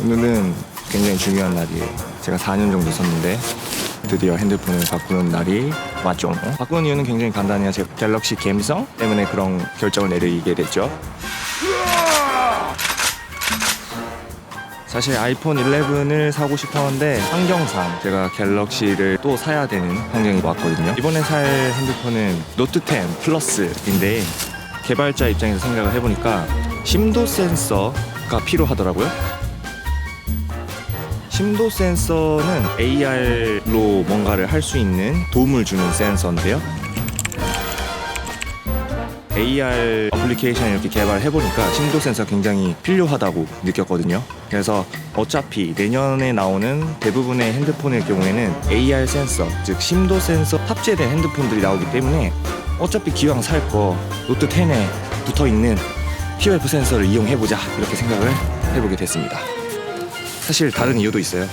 오늘은 굉장히 중요한 날이에요. 제가 4년 정도 썼는데 드디어 핸드폰을 바꾸는 날이 왔죠. 바꾸는 이유는 굉장히 간단해요. 제가 갤럭시 감성 때문에 그런 결정을 내리게 됐죠. 사실 아이폰 11을 사고 싶었는데 환경상 제가 갤럭시를 또 사야 되는 환경이 왔거든요. 이번에 살 핸드폰은 노트 10 플러스인데 개발자 입장에서 생각을 해보니까 심도 센서가 필요하더라고요. 심도 센서는 AR로 뭔가를 할 수 있는 도움을 주는 센서인데요. AR 어플리케이션 이렇게 개발해 보니까 심도 센서 굉장히 필요하다고 느꼈거든요. 그래서 어차피 내년에 나오는 대부분의 핸드폰의 경우에는 AR 센서, 즉 심도 센서 탑재된 핸드폰들이 나오기 때문에 어차피 기왕 살 거 노트 10에 붙어 있는 POF 센서를 이용해 보자 이렇게 생각을 해보게 됐습니다. 사실 다른 이유도 있어요.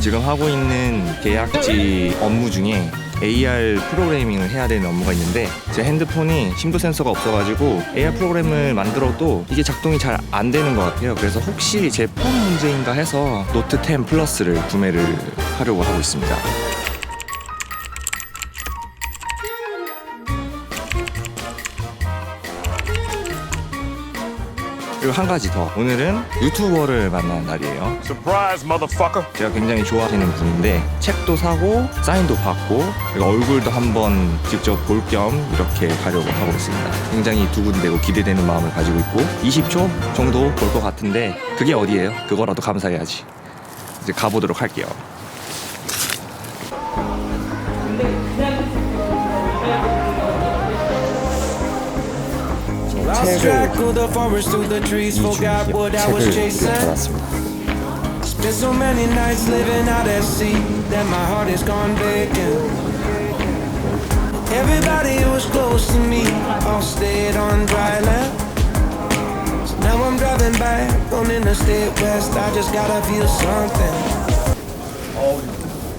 지금 하고 있는 계약지 업무 중에 AR 프로그래밍을 해야 되는 업무가 있는데 제 핸드폰이 심도 센서가 없어가지고 AR 프로그램을 만들어도 이게 작동이 잘 안 되는 것 같아요. 그래서 혹시 제 폰 문제인가 해서 노트 10 플러스를 구매를 하려고 하고 있습니다. 그리고 한 가지 더 오늘은 유튜버를 만난 날이에요. Surprise, motherfucker. 제가 굉장히 좋아하시는 분인데 책도 사고 사인도 받고 그리고 얼굴도 한번 직접 볼 겸 이렇게 가려고 하고 있습니다. 굉장히 두근대고 기대되는 마음을 가지고 있고 20초 정도 볼 것 같은데 그게 어디예요? 그거라도 감사해야지. 이제 가보도록 할게요. Lost track of the forest through the trees, forgot what I was chasing. 받았습니다. Spent so many nights living out at sea that my heart is gone vacant. Everybody who was close to me all stayed on dry land. So now I'm driving back on interstate west. I just gotta feel something.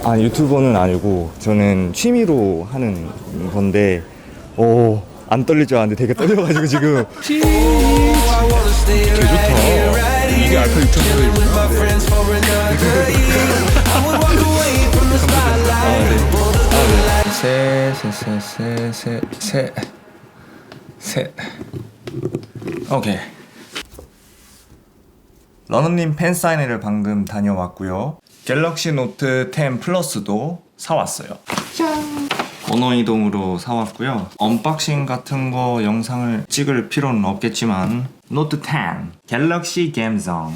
아 유튜버는 아니고 저는 취미로 하는 건데 오 안 떨릴 줄 알았는데 되게 떨려가지고 지금 Oh, away from the spotlight. for the good life. 셋셋셋셋셋셋 오케이 러너님 팬사인회를 방금 다녀왔고요 갤럭시 노트 10 플러스도 사왔어요 언어 이동으로 사왔고요. 언박싱 같은 거 영상을 찍을 필요는 없겠지만 노트 10 갤럭시 감성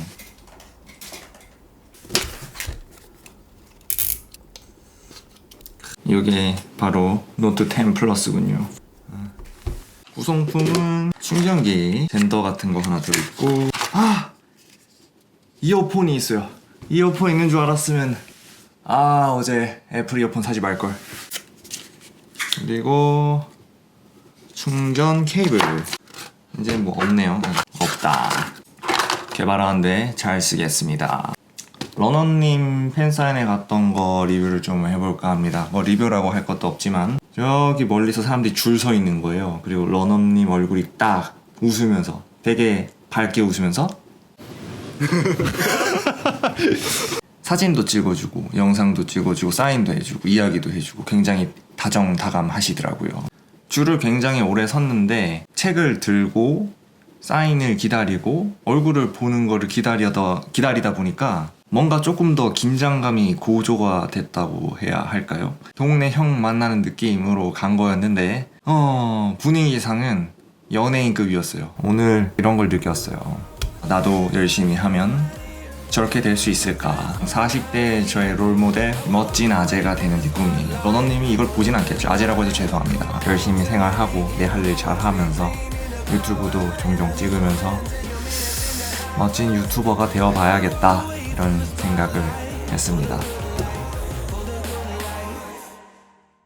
이게 바로 노트 10 플러스군요. 구성품은 충전기, 젠더 같은 거 하나 들어있고 아! 이어폰이 있어요. 이어폰 있는 줄 알았으면 아 어제 애플 이어폰 사지 말걸 그리고 충전 케이블. 이제 뭐 없네요. 없다. 개발하는데 잘 쓰겠습니다. 러너님 팬사인회 갔던 거 리뷰를 좀 해볼까 합니다. 뭐 리뷰라고 할 것도 없지만. 저기 멀리서 사람들이 줄 서 있는 거예요. 그리고 러너님 얼굴이 딱 웃으면서 되게 밝게 웃으면서 사진도 찍어주고 영상도 찍어주고 사인도 해주고 이야기도 해주고 굉장히 다정다감 하시더라고요. 줄을 굉장히 오래 섰는데 책을 들고 사인을 기다리고 얼굴을 보는 거를 기다리다 기다리다 보니까 뭔가 조금 더 긴장감이 고조가 됐다고 해야 할까요? 동네 형 만나는 느낌으로 간 거였는데 어 분위기상은 연예인급이었어요. 오늘 이런 걸 느꼈어요. 나도 열심히 하면 저렇게 될 수 있을까? 40대 저의 롤모델 멋진 아재가 되는 게 꿈이에요. 러너님이 이걸 보진 않겠죠. 아재라고 해서 죄송합니다. 열심히 생활하고 내 할 일 잘 하면서 유튜브도 종종 찍으면서 멋진 유튜버가 되어 봐야겠다 이런 생각을 했습니다.